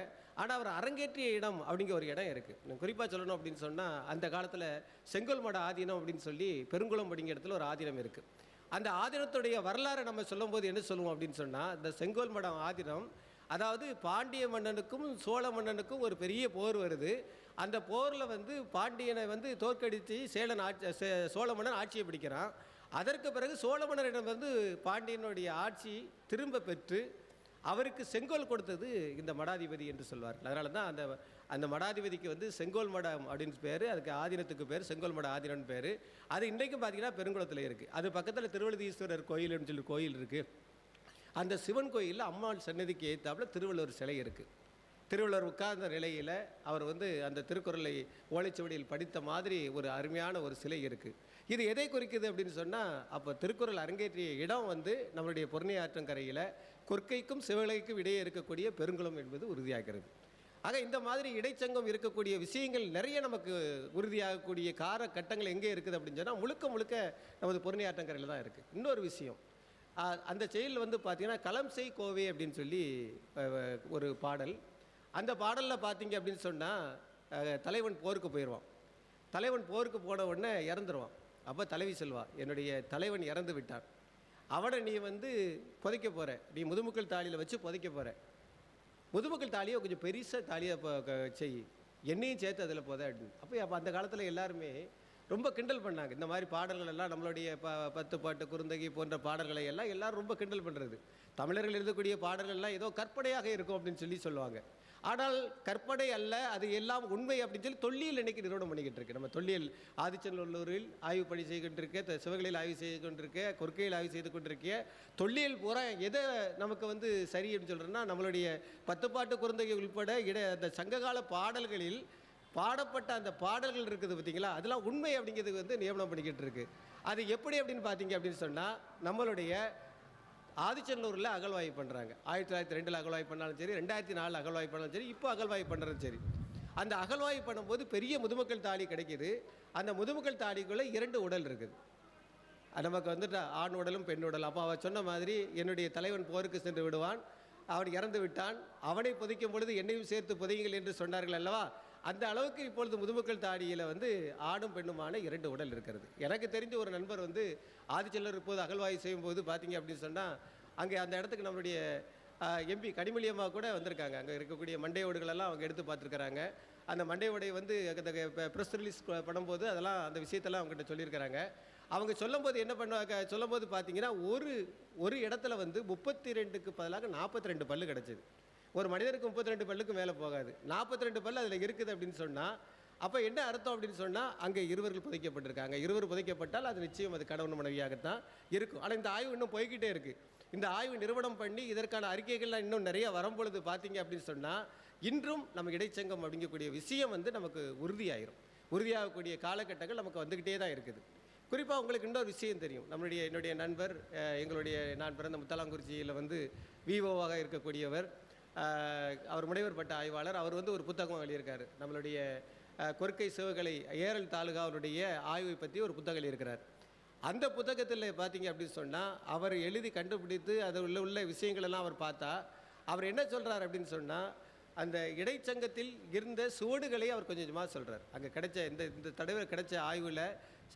ஆனால் அவர் அரங்கேற்றிய இடம் அப்படிங்கிற ஒரு இடம் இருக்குது குறிப்பாக சொல்லணும் அப்படின்னு சொன்னால் அந்த காலத்தில் செங்கோல் மட ஆதீனம் அப்படின்னு சொல்லி பெருங்குளம் அப்படிங்கிற இடத்துல ஒரு ஆதீனம் இருக்குது அந்த ஆதீனத்துடைய வரலாறை நம்ம சொல்லும்போது என்ன சொல்லுவோம் அப்படின்னு சொன்னால் இந்த செங்கோல் மடம் ஆதீனம் அதாவது பாண்டிய மன்னனுக்கும் சோழ மன்னனுக்கும் ஒரு பெரிய போர் வருது. அந்த போரில் வந்து பாண்டியனை வந்து தோற்கடித்து சேலன் ஆட்சி சே- சோழ மன்னன் ஆட்சியை பிடிக்கிறான். அதற்கு பிறகு சோழ மன்னரிடம் வந்து பாண்டியனுடைய ஆட்சி திரும்ப பெற்று அவருக்கு செங்கோல் கொடுத்தது இந்த மடாதிபதி என்று சொல்வார் அதனால தான் அந்த அந்த மடாதிபதிக்கு வந்து செங்கோல் மடம் அப்படின்னு பேர் அதுக்கு ஆதீனத்துக்கு பேர் செங்கோல் மட ஆதீனம்னு பேர். அது இன்றைக்கும் பார்த்தீங்கன்னா பெருங்குளத்தில் இருக்குது அது பக்கத்தில் திருவள்ளதீஸ்வரர் கோயில்னு சொல்லி கோயில் இருக்குது அந்த சிவன் கோயிலில் அம்மாள் சன்னதிக்கு ஏற்றாப்புல திருவள்ளுவர் சிலை இருக்குது திருவள்ளுவர் உட்கார்ந்த நிலையில் அவர் வந்து அந்த திருக்குறளை ஓலைச்சுவடியில் படித்த மாதிரி ஒரு அருமையான ஒரு சிலை இருக்குது இது எதை குறிக்குது அப்படின்னு சொன்னால் அப்போ திருக்குறள் அரங்கேற்றிய இடம் வந்து நம்மளுடைய பொருணை ஆற்றங்கரையில் கொற்கைக்கும் சிவகலைக்கும் இடையே இருக்கக்கூடிய பெருங்குளம் என்பது உறுதியாகிறது. ஆக இந்த மாதிரி இடைச்சங்கம் இருக்கக்கூடிய விஷயங்கள் நிறைய நமக்கு உறுதியாகக்கூடிய கார கட்டங்கள் எங்கே இருக்குது அப்படின்னு சொன்னால் முழுக்க முழுக்க நமது பொருணையாற்றங்கரையில் தான் இருக்குது இன்னொரு விஷயம் அந்த செயலில் வந்து பார்த்திங்கன்னா களம் செய் கோவை அப்படின்னு சொல்லி ஒரு பாடல். அந்த பாடலில் பார்த்தீங்க அப்படின்னு சொன்னால் தலைவன் போருக்கு போயிடுவான். தலைவன் போருக்கு போன உடனே இறந்துருவான். அப்போ தலைவி செல்வா என்னுடைய தலைவன் இறந்து விட்டான். அவனை நீ வந்து புதைக்க போகிற நீ முதுமுக்கள் தாலியில் வச்சு புதைக்க போகிற முதுமக்கள் தாலியை கொஞ்சம் பெருசாக தாலியை செய். என்னையும் சேர்த்து அதில் போத அப்படின்னு. அப்போ அப்போ அந்த காலத்தில் எல்லாருமே ரொம்ப கிண்டல் பண்ணாங்க. இந்த மாதிரி பாடல்கள் எல்லாம் நம்மளுடைய ப பத்து பாட்டு குறுந்தகி போன்ற பாடல்களை எல்லாம் எல்லாரும் ரொம்ப கிண்டல் பண்ணுறது தமிழர்கள் எழுதக்கூடிய பாடல்கள் எல்லாம் ஏதோ கற்பனையாக இருக்கும் அப்படின்னு சொல்லி சொல்லுவாங்க. ஆனால் கற்பனை அல்ல அது எல்லாம் உண்மை அப்படின்னு சொல்லி தொல்லியல் இன்னைக்கு நிறுவனம் பண்ணிக்கிட்டு இருக்கு. நம்ம தொல்லியல் ஆதிச்சநல்லூரில் ஆய்வு பணி செய்து கொண்டிருக்க த- சிவகலையில் ஆய்வு செய்து கொண்டிருக்க கொற்கையில் ஆய்வு செய்து கொண்டிருக்க தொல்லியல் பூரா எதை நமக்கு வந்து சரி அப்படின்னு சொல்கிறோன்னா நம்மளுடைய பத்து பாட்டு குறுந்தகை உள்பட இட அந்த சங்ககால பாடல்களில் பாடப்பட்ட அந்த பாடல்கள் இருக்குது பார்த்தீங்களா? அதெல்லாம் உண்மை அப்படிங்கிறது வந்து நியமனம் பண்ணிக்கிட்டு இருக்கு. அது எப்படி அப்படின்னு பார்த்தீங்க அப்படின்னு சொன்னால் நம்மளுடைய ஆதிச்சநல்லூரில் அகழ்வாய்வு பண்ணுறாங்க ஆயிரத்தி தொள்ளாயிரத்தி ரெண்டில் அகழ்வாய்வு பண்ணாலும் சரி ரெண்டாயிரத்தி நாலில் அகழ்வாய்வு பண்ணாலும் சரி இப்போ அகழ்வாய்வு பண்ணுறதும் சரி. அந்த அகழ்வாய்வு பண்ணும்போது பெரிய முதுமக்கள் தாலி கிடைக்கிது. அந்த முதுமக்கள் தாலிக்குள்ளே இரண்டு உடல் இருக்குது. நமக்கு வந்துட்டு ஆண் உடலும் பெண் உடல் அப்போ அவள் சொன்ன மாதிரி என்னுடைய தலைவன் போருக்கு சென்று விடுவான். அவன் இறந்து விட்டான். அவனை புதைக்கும் பொழுது என்னையும் சேர்த்து புதையுங்கள் என்று சொன்னார்கள் அல்லவா? அந்த அளவுக்கு இப்பொழுது முதுமக்கள் தாடியில் வந்து ஆணும் பெண்ணுமான இரண்டு உடல் இருக்கிறது. எனக்கு தெரிஞ்ச ஒரு நண்பர் வந்து ஆதிச்செல்லர் இப்போது அகழ்வாய்வு செய்யும்போது பார்த்தீங்க அப்படின்னு சொன்னால் அங்கே அந்த இடத்துக்கு நம்மளுடைய எம்பி கனிமொழியம்மா கூட வந்திருக்காங்க. அங்கே இருக்கக்கூடிய மண்டை ஓடுகளெல்லாம் அவங்க எடுத்து பார்த்துருக்குறாங்க. அந்த மண்டை ஓடை வந்து அந்த ப்ரெஸ் ரிலீஸ் பண்ணும்போது அதெல்லாம் அந்த விஷயத்தெல்லாம் அவங்ககிட்ட சொல்லியிருக்கிறாங்க. அவங்க சொல்லும்போது என்ன பண்ணுவாங்க சொல்லும்போது பார்த்தீங்கன்னா ஒரு ஒரு இடத்துல வந்து முப்பத்தி ரெண்டுக்கு பதிலாக நாற்பத்தி ரெண்டு பல்லு கிடச்சிது. ஒரு மனிதனுக்கு முப்பத்தி ரெண்டு பல்லுக்கு மேலே போகாது. நாற்பத்தி ரெண்டு பல்லு அதில் இருக்குது அப்படின்னு சொன்னால் அப்போ என்ன அர்த்தம் அப்படின்னு சொன்னால் அங்கே இருவர்கள் புதைக்கப்பட்டிருக்காங்க. இருவர் புதைக்கப்பட்டால் அது நிச்சயம் அது கடவுள் மனைவியாகத்தான் இருக்கும். ஆனால் இந்த ஆய்வு இன்னும் போய்கிட்டே இருக்குது இந்த ஆய்வு நிறுவனம் பண்ணி இதற்கான அறிக்கைகள்லாம் இன்னும் நிறைய வரும்பொழுது பார்த்தீங்க அப்படின்னு சொன்னால் இன்றும் நம்ம இடைச்சங்கம் அப்படிங்கக்கூடிய விஷயம் வந்து நமக்கு உறுதியாயிரும். உறுதியாகக்கூடிய காலகட்டங்கள் நமக்கு வந்துக்கிட்டே தான் இருக்குது. குறிப்பாக உங்களுக்கு இன்னொரு விஷயம் தெரியும். நம்மளுடைய என்னுடைய நண்பர் எங்களுடைய நான் பிறந்த முத்தலாங்குறிச்சியில் வந்து விவோவாக இருக்கக்கூடியவர் அவர் முனைவர் பட்ட ஆய்வாளர். அவர் வந்து ஒரு புத்தகம் எழுதியிருக்கார். நம்மளுடைய கொற்கை சிவகலை ஏரல் தாலுகாவுடைய ஆய்வை பற்றி ஒரு புத்தகம் எழுதியிருக்கிறார். அந்த புத்தகத்தில் பார்த்தீங்க அப்படின்னு சொன்னால் அவர் எழுதி கண்டுபிடித்து அது உள்ள உள்ள விஷயங்களெல்லாம் அவர் பார்த்தா அவர் என்ன சொல்கிறார் அப்படின்னு சொன்னால் அந்த இடைச்சங்கத்தில் இருந்த சுவடுகளை அவர் கொஞ்சம் கொஞ்சமாக சொல்கிறார் அங்கே கிடைச்ச இந்த இந்த தடவை கிடைச்ச ஆய்வில்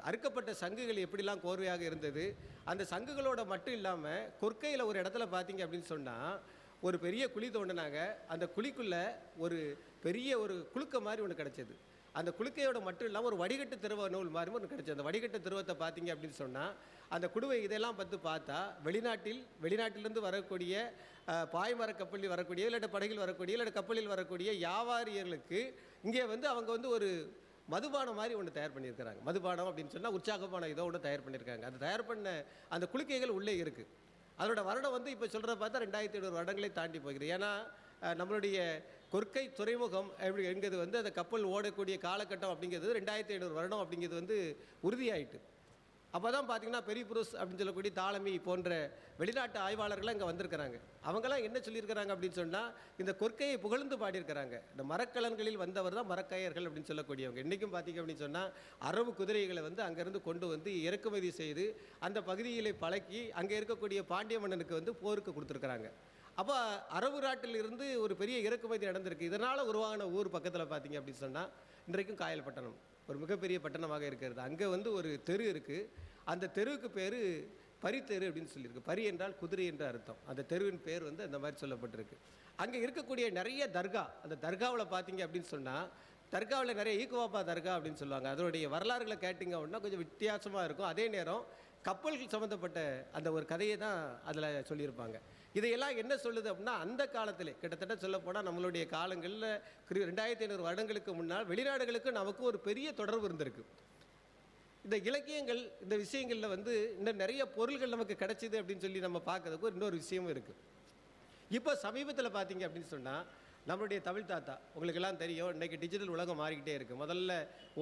அறுக்கப்பட்ட சங்குகள் எப்படிலாம் கோர்வையாக இருந்தது அந்த சங்குகளோட மட்டும் இல்லாமல் கொற்கையில் ஒரு இடத்துல பார்த்தீங்க அப்படின்னு சொன்னால் ஒரு பெரிய குழி தோண்டினாங்க. அந்த குழிக்குள்ளே ஒரு பெரிய ஒரு குழுக்க மாதிரி ஒன்று கிடச்சிது. அந்த குழுக்கையோட மட்டும் இல்லாமல் ஒரு வடிகட்டு திருவ நூல் மாதிரி ஒன்று கிடச்சி அந்த வடிகட்டு திருவத்தை பார்த்தீங்க அப்படின்னு சொன்னால் அந்த குடுவை இதெல்லாம் பார்த்து பார்த்தா வெளிநாட்டில் வெளிநாட்டிலிருந்து வரக்கூடிய பாய்மர கப்பலில் வரக்கூடிய இல்லாட்ட படகில் வரக்கூடிய இல்லாட்ட கப்பலில் வரக்கூடிய வியாபாரியர்களுக்கு இங்கே வந்து அவங்க வந்து ஒரு மதுபானம் மாதிரி ஒன்று தயார் பண்ணியிருக்கிறாங்க. மதுபானம் அப்படின்னு சொன்னால் உற்சாகமான இதோ ஒன்று தயார் பண்ணியிருக்காங்க. அந்த தயார் பண்ண அந்த குளிக்கைகள் உள்ளே இருக்குது அதோட வருடம் வந்து இப்போ சொல்கிறத பார்த்தா ரெண்டாயிரத்தி ஐநூறு வருடங்களை தாண்டி போகிறது. ஏன்னா நம்மளுடைய கொற்கை துறைமுகம் அப்படி வந்து அந்த கப்பல் ஓடக்கூடிய காலகட்டம் அப்படிங்கிறது ரெண்டாயிரத்தி ஐநூறு வருடம் அப்படிங்கிறது வந்து உறுதியாயிட்டு. அப்போ தான் பார்த்தீங்கன்னா பெரிய புருஷ் அப்படின்னு சொல்லக்கூடிய தாளமி போன்ற வெளிநாட்டு ஆய்வாளர்கள்லாம் இங்கே வந்திருக்கிறாங்க. அவங்கெல்லாம் என்ன சொல்லியிருக்கிறாங்க அப்படின்னு சொன்னால் இந்த கொற்கையை புகழ்ந்து பாடியிருக்கிறாங்க. இந்த மரக்கலன்களில் வந்தவர் தான் மரக்காயர்கள் அப்படின்னு சொல்லக்கூடியவங்க. இன்றைக்கும் பார்த்தீங்க அப்படின்னு சொன்னால் அரபு குதிரைகளை வந்து அங்கேருந்து கொண்டு வந்து இறக்குமதி செய்து அந்த பகுதிகளை பழக்கி அங்கே இருக்கக்கூடிய பாண்டிய மன்னனுக்கு வந்து போருக்கு கொடுத்துருக்குறாங்க. அப்போ அரபு நாட்டிலிருந்து ஒரு பெரிய இறக்குமதி நடந்திருக்கு. இதனால் உருவான ஊர் பக்கத்தில் பார்த்தீங்க அப்படின்னு சொன்னால் இன்றைக்கும் காயல்பட்டணம் ஒரு மிகப்பெரிய பட்டணமாக இருக்கிறது. அங்கே வந்து ஒரு தெரு இருக்குது அந்த தெருவுக்கு பேர் பரித்தெரு அப்படின்னு சொல்லியிருக்கு. பரி என்றால் குதிரை என்று அர்த்தம். அந்த தெருவின் பேர் வந்து அந்த மாதிரி சொல்லப்பட்டிருக்கு. அங்கே இருக்கக்கூடிய நிறைய தர்கா அந்த தர்காவில் பார்த்தீங்க அப்படின்னு சொன்னால் தர்காவில் நிறைய ஈக்குவாப்பா தர்கா அப்படின்னு சொல்லுவாங்க. அதனுடைய வரலாறுகளை கேட்டிங்க அப்படின்னா கொஞ்சம் வித்தியாசமாக இருக்கும். அதே நேரம் கப்பல்கள் சம்மந்தப்பட்ட அந்த ஒரு கதையை தான் அதில் சொல்லியிருப்பாங்க. இதையெல்லாம் என்ன சொல்லுது அப்படின்னா அந்த காலத்தில் கிட்டத்தட்ட சொல்லப்போனால் நம்மளுடைய காலங்களில் ரெண்டாயிரத்தி ஐநூறு வருடங்களுக்கு முன்னால் வெளிநாடுகளுக்கு நமக்கு ஒரு பெரிய தொடர்பு இருந்திருக்கு. இந்த இலக்கியங்கள் இந்த விஷயங்களில் வந்து இன்னும் நிறைய பொருள்கள் நமக்கு கிடைச்சிது அப்படின்னு சொல்லி நம்ம பார்க்கறதுக்கு இன்னொரு விஷயமும் இருக்குது இப்போ சமீபத்தில் பார்த்தீங்க அப்படின்னு சொன்னால் நம்மளுடைய தமிழ் தாத்தா உங்களுக்கெல்லாம் தெரியும் இன்றைக்கி டிஜிட்டல் உலகம் மாறிக்கிட்டே இருக்குது முதல்ல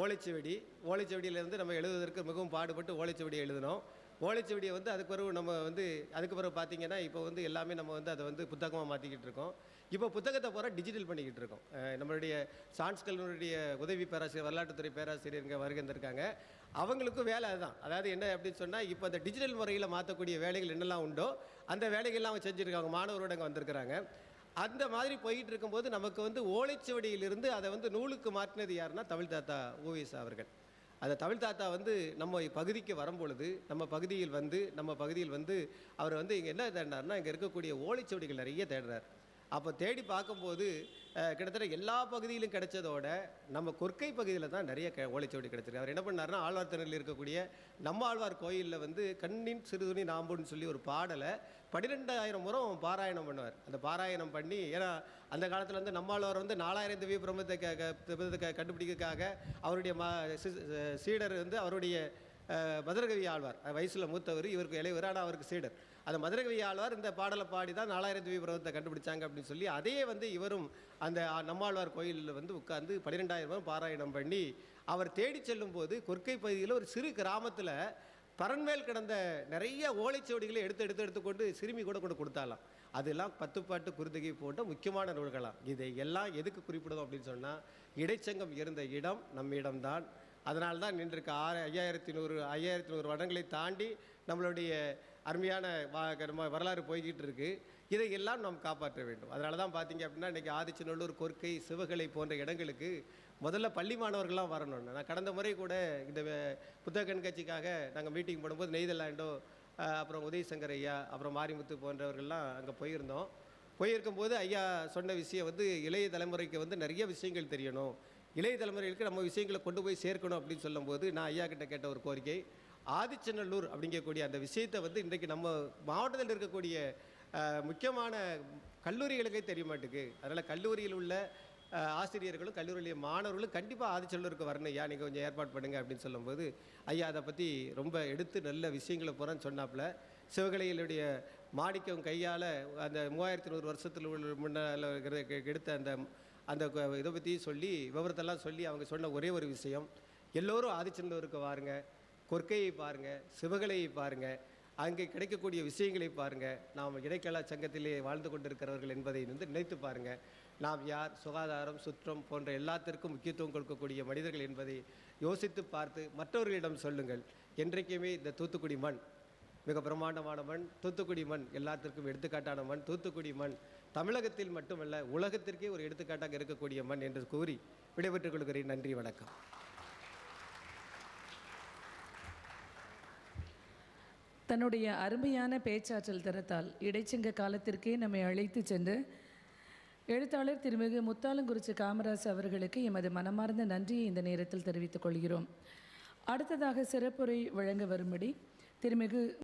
ஓலைச்சுவடி ஓலைச்சுவடியிலேருந்து நம்ம எழுதுவதற்கு மிகவும் பாடுபட்டு ஓலைச்சுவடி எழுதினோம். ஓலைச்சுவடியை வந்து அதுக்கு பிறகு நம்ம வந்து அதுக்கு பிறகு பார்த்திங்கன்னா இப்போ வந்து எல்லாமே நம்ம வந்து அதை வந்து புத்தகமாக மாற்றிக்கிட்டு இருக்கோம். இப்போ புத்தகத்தை பூரா டிஜிட்டல் பண்ணிக்கிட்டு இருக்கோம். நம்மளுடைய சான்ஸ் கல்லூரியுடைய உதவி பேராசிரியர் வரலாற்றுத்துறை பேராசிரியர் இங்கே வருகின்றிருக்காங்க அவங்களுக்கும் வேலை அதுதான். அதாவது என்ன அப்படின்னு சொன்னால் இப்போ அந்த டிஜிட்டல் முறையில் மாற்றக்கூடிய வேலைகள் என்னெல்லாம் உண்டோ அந்த வேலைகள்லாம் அவங்க செஞ்சுருக்காங்க. மாணவரோட அங்கே வந்திருக்கிறாங்க. அந்த மாதிரி போயிட்டு இருக்கும்போது நமக்கு வந்து ஓலைச்சுவடியிலிருந்து அதை வந்து நூலுக்கு மாற்றினது யாருன்னா தமிழ் தாத்தா ஓவிஎஸ் அவர்கள். அந்த தமிழ் தாத்தா வந்து நம்ம பகுதிக்கு வரும்பொழுது நம்ம பகுதியில் வந்து நம்ம பகுதியில் வந்து அவர் வந்து இங்கே என்ன தேடினார்னா இங்கே இருக்கக்கூடிய ஓலைச்சுவடிகள் நிறைய தேடுறார். அப்போ தேடி பார்க்கும்போது கிட்டத்தட்ட எல்லா பகுதியிலும் கிடைச்சதோட நம்ம கொற்கை பகுதியில் தான் நிறைய க ஓலைச்சுவடி கிடச்சிருக்கு. அவர் என்ன பண்ணார்னா ஆழ்வார்த்திணையில் இருக்கக்கூடிய நம்ம ஆழ்வார் கோயிலில் வந்து கண்ணின் சிறுதுணி நாம்புன்னு சொல்லி ஒரு பாடலை பன்னிரெண்டாயிரம் முறை பாராயணம் பண்ணுவார். அந்த பாராயணம் பண்ணி ஏன்னா அந்த காலத்தில் வந்து நம்மாழ்வார் வந்து நாலாயிரம் திவ்ய பிரம்மத்தை க கண்டுபிடிக்கிறதுக்காக அவருடைய மா சீடர் வந்து அவருடைய மதுரகவி ஆழ்வார். வயசில் மூத்தவர் இவருக்கு இளையவர் ஆனால் அவருக்கு சீடர். அந்த மதுரகவி ஆழ்வார் இந்த பாடலை பாடி தான் நாலாயிரம் திவ்ய பருவத்தை கண்டுபிடிச்சாங்க அப்படின்னு சொல்லி அதே வந்து இவரும் அந்த நம்மாழ்வார் கோயிலில் வந்து உட்காந்து பன்னிரெண்டாயிரம் ரூபாய் பாராயணம் பண்ணி அவர் தேடி செல்லும்போது கொற்கை பகுதியில் ஒரு சிறு கிராமத்தில் பரண்மேல் கிடந்த நிறைய ஓலைச்சுவடிகளை எடுத்து எடுத்து எடுத்துக்கொண்டு சிறுமி கூட கொண்டு கொடுத்தாலாம். அதெல்லாம் பத்துப்பாட்டு பாட்டு போன்ற போட்ட முக்கியமான நூல்களாம். இதை எல்லாம் எதுக்கு குறிப்பிடுதோம் அப்படின்னு சொன்னால் இடைச்சங்கம் இருந்த இடம் நம்ம இடம்தான் அதனால்தான் நின்றிருக்க ஆறு ஐயாயிரத்தி நூறு ஐயாயிரத்தி நூறு வருடங்களை தாண்டி நம்மளுடைய அருமையான நம்ம வரலாறு போய்கிட்டு இருக்கு. இதையெல்லாம் நாம் காப்பாற்ற வேண்டும். அதனால தான் பார்த்தீங்க அப்படின்னா இன்றைக்கி ஆதிச்சநல்லூர் கொர்க்கை சிவகலை போன்ற இடங்களுக்கு முதல்ல பள்ளி மாணவர்கள்லாம் வரணும் நான் கடந்த முறை கூட இந்த புத்தக கண்காட்சிக்காக நாங்கள் மீட்டிங் போடும்போது நெய்தர்லாண்டோ அப்புறம் உதயசங்கர் ஐயா அப்புறம் மாரிமுத்து போன்றவர்கள்லாம் அங்கே போயிருந்தோம். போயிருக்கும்போது ஐயா சொன்ன விஷயம் வந்து இளைய தலைமுறைக்கு வந்து நிறைய விஷயங்கள் தெரியணும். இளைய தலைமுறைகளுக்கு நம்ம விஷயங்களை கொண்டு போய் சேர்க்கணும் அப்படின்னு சொல்லும்போது நான் ஐயா கிட்ட கேட்ட ஒரு கோரிக்கை ஆதிச்சநல்லூர் அப்படிங்கக்கூடிய அந்த விஷயத்தை வந்து இன்றைக்கு நம்ம மாவட்டத்தில் இருக்கக்கூடிய முக்கியமான கல்லூரிகளுக்கே தெரிய மாட்டேங்குது. அதனால் கல்லூரியில் உள்ள ஆசிரியர்களும் கல்லூரியில மாணவர்களும் கண்டிப்பாக ஆதிச்சல்லூருக்கு வரணும். ஐயா நீங்கள் கொஞ்சம் ஏற்பாடு பண்ணுங்க அப்படின்னு சொல்லும்போது ஐயா அதை பற்றி ரொம்ப எடுத்து நல்ல விஷயங்களை போகிறேன்னு சொன்னாப்புல. சிவகலையிலுடைய மாணிக்கம் கையால் அந்த மூவாயிரத்தி நூறு வருஷத்தில் உள்ள முன்னால் எடுத்த அந்த அந்த இதை பற்றி சொல்லி விவரத்தெல்லாம் சொல்லி அவங்க சொன்ன ஒரே ஒரு விஷயம் எல்லோரும் ஆதிச்சநல்லூருக்கு வாருங்க. கொற்கையை பாருங்கள் சிவகலையை பாருங்கள் அங்கே கிடைக்கக்கூடிய விஷயங்களை பாருங்கள் நாம் இடைக்கலா சங்கத்திலே வாழ்ந்து கொண்டிருக்கிறவர்கள் என்பதை வந்து நினைத்து பாருங்கள் நாம் யார்? சுகாதாரம் சுற்றம் போன்ற எல்லாத்திற்கும் முக்கியத்துவம் கொடுக்கக்கூடிய மனிதர்கள் என்பதை யோசித்து பார்த்து மற்றவர்களிடம் சொல்லுங்கள். என்றைக்குமே இந்த தூத்துக்குடி மண் மிக பிரம்மாண்டமான மண் தூத்துக்குடி மண் எல்லாத்திற்கும் எடுத்துக்காட்டான மண் தூத்துக்குடி மண் தமிழகத்தில் மட்டுமல்ல உலகத்திற்கே ஒரு எடுத்துக்காட்டாக இருக்கக்கூடிய மண் என்று கூறி விடைபெற்றுக் கொள்கிறேன். நன்றி வணக்கம். தன்னுடைய அருமையான பேச்சாற்றல் தரத்தால் இடைச்சங்க காலத்திற்கே நம்மை அழைத்து சென்று எழுத்தாளர் திருமிகு முத்தாலங்குறிச்சி காமராஜ் அவர்களுக்கு எமது மனமார்ந்த நன்றியை இந்த நேரத்தில் தெரிவித்துக் கொள்கிறோம். அடுத்ததாக சிறப்புரை வழங்க வரும்படி திருமிகு